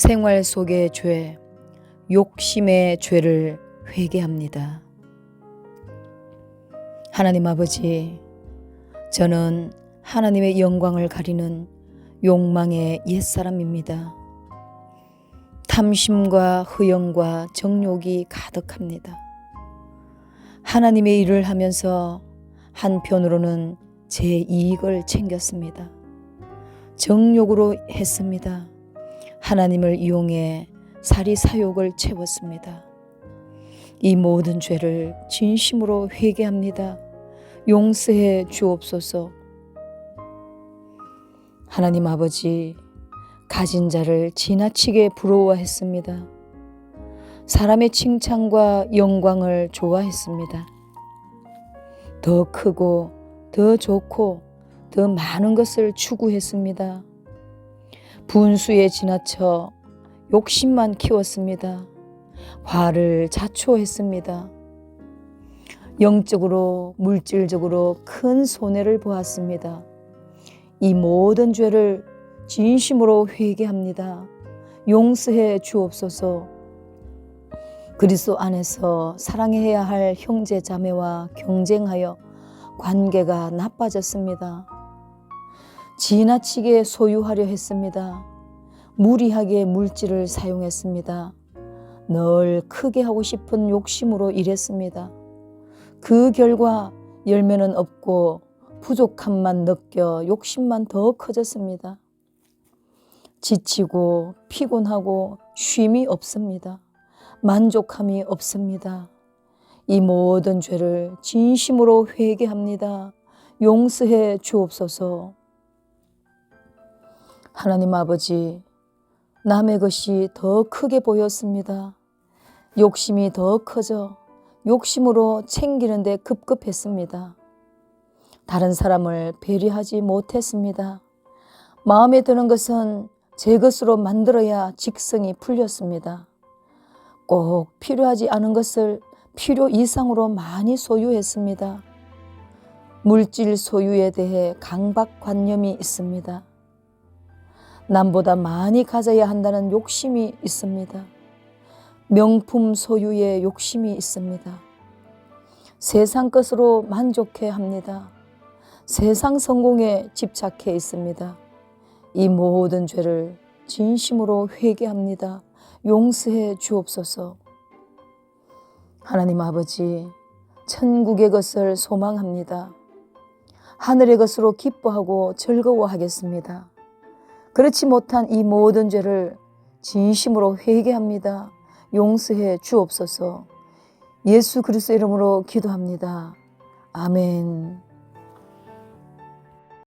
생활 속의 죄, 욕심의 죄를 회개합니다. 하나님 아버지, 저는 하나님의 영광을 가리는 욕망의 옛사람입니다. 탐심과 허영과 정욕이 가득합니다. 하나님의 일을 하면서 한편으로는 제 이익을 챙겼습니다. 정욕으로 했습니다. 하나님을 이용해 사리 사욕을 채웠습니다. 이 모든 죄를 진심으로 회개합니다. 용서해 주옵소서. 하나님 아버지, 가진 자를 지나치게 부러워했습니다. 사람의 칭찬과 영광을 좋아했습니다. 더 크고 더 좋고 더 많은 것을 추구했습니다. 분수에 지나쳐 욕심만 키웠습니다. 화를 자초했습니다. 영적으로 물질적으로 큰 손해를 보았습니다. 이 모든 죄를 진심으로 회개합니다. 용서해 주옵소서. 그리스도 안에서 사랑해야 할 형제 자매와 경쟁하여 관계가 나빠졌습니다. 지나치게 소유하려 했습니다. 무리하게 물질을 사용했습니다. 늘 크게 하고 싶은 욕심으로 일했습니다. 그 결과 열매는 없고 부족함만 느껴 욕심만 더 커졌습니다. 지치고 피곤하고 쉼이 없습니다. 만족함이 없습니다. 이 모든 죄를 진심으로 회개합니다. 용서해 주옵소서. 하나님 아버지, 남의 것이 더 크게 보였습니다. 욕심이 더 커져 욕심으로 챙기는데 급급했습니다. 다른 사람을 배려하지 못했습니다. 마음에 드는 것은 제 것으로 만들어야 직성이 풀렸습니다. 꼭 필요하지 않은 것을 필요 이상으로 많이 소유했습니다. 물질 소유에 대해 강박관념이 있습니다. 남보다 많이 가져야 한다는 욕심이 있습니다. 명품 소유에 욕심이 있습니다. 세상 것으로 만족해 합니다. 세상 성공에 집착해 있습니다. 이 모든 죄를 진심으로 회개합니다. 용서해 주옵소서. 하나님 아버지, 천국의 것을 소망합니다. 하늘의 것으로 기뻐하고 즐거워하겠습니다. 그렇지 못한 이 모든 죄를 진심으로 회개합니다. 용서해 주옵소서. 예수 그리스도 이름으로 기도합니다. 아멘.